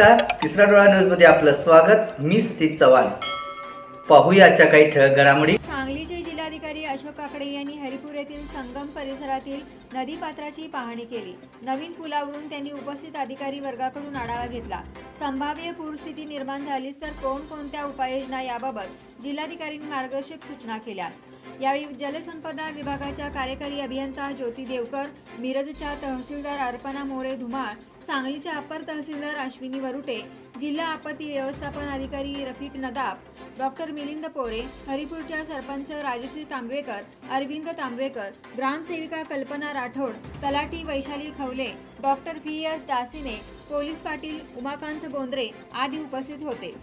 नमस्कार. तिसरा डोळा न्यूजमध्ये आपलं स्वागत. मी स्थित चव्हाण. पाहूयाच्या काही ठळक घडामोडी. सांगलीचे जिल्हाधिकारी अशोक काकडे यांनी हरिपूर येथील संगम परिसरातील नदी पात्राची पाहणी केली. नवीन पुलावरून त्यांनी उपस्थित अधिकारी वर्गाकडून आढावा घेतला. संभाव्य पूरस्थिती निर्माण झालीच तर कोणकोणत्या उपाययोजना याबाबत जिल्हाधिकाऱ्यांनी मार्गदर्शक सूचना केल्या. यावेळी जलसंपदा विभागाच्या कार्यकारी अभियंता ज्योती देवकर मिरजच्या तहसीलदार अर्पणा मोरे धुमाळ सांगलीच्या अपर तहसीलदार अश्विनी वरुटे जिल्हा आपत्ती व्यवस्थापन अधिकारी रफिक नदाब डॉक्टर मिलिंद पोरे हरिपूरच्या सरपंच राजश्री तांबवेकर अरविंद तांबवेकर ग्रामसेविका कल्पना राठोड तलाठी Vaishali Khawale doctor V S दासिने police Patil Umakant Bondre आदी उपस्थित होते.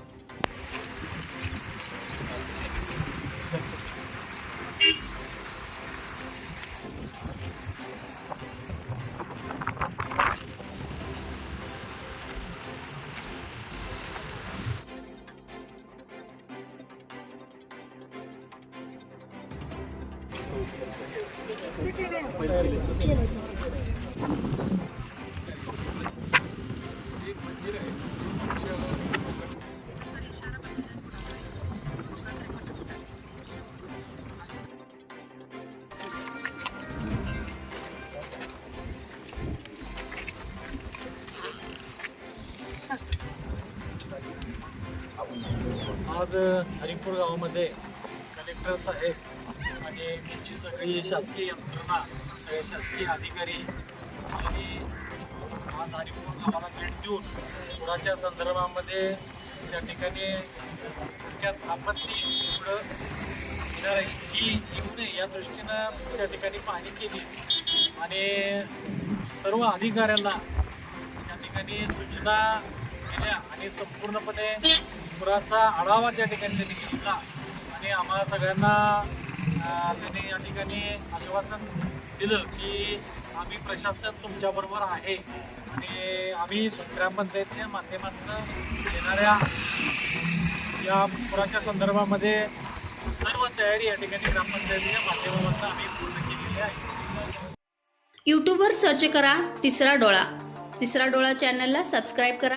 आज हरिपूर गावामध्ये कलेक्टर साहेब आणि त्यांची सगळी शासकीय यंत्रणा सगळे शासकीय अधिकारी आणि आज हरिपूर आम्हाला भेट देऊन पुराच्या संदर्भामध्ये त्या ठिकाणी थोडक्यात आपत्ती पुढं येणार आहे ही येऊ नये या दृष्टीनं त्या ठिकाणी पाहणी केली आणि सर्व अधिकाऱ्यांना त्या ठिकाणी सूचना दिल्या आणि संपूर्णपणे पुराचा आढावा त्या ठिकाणी त्यांनी घेतला आणि आम्हाला सगळ्यांना त्याने या ठिकाणी आश्वासन दिलं की आम्ही प्रशासन तुमच्याबरोबर आहे. आणि आम्ही ग्रामपंचायतीच्या माध्यमातून येणाऱ्या या पुराच्या संदर्भामध्ये सर्व तयारी या ठिकाणी ग्रामपंचायतीच्या माध्यमातून आम्ही पूर्ण केलेली आहे. यूट्यूबवर सर्च करा तिसरा डोळा. तिसरा डोळा चॅनलला सबस्क्राईब करा.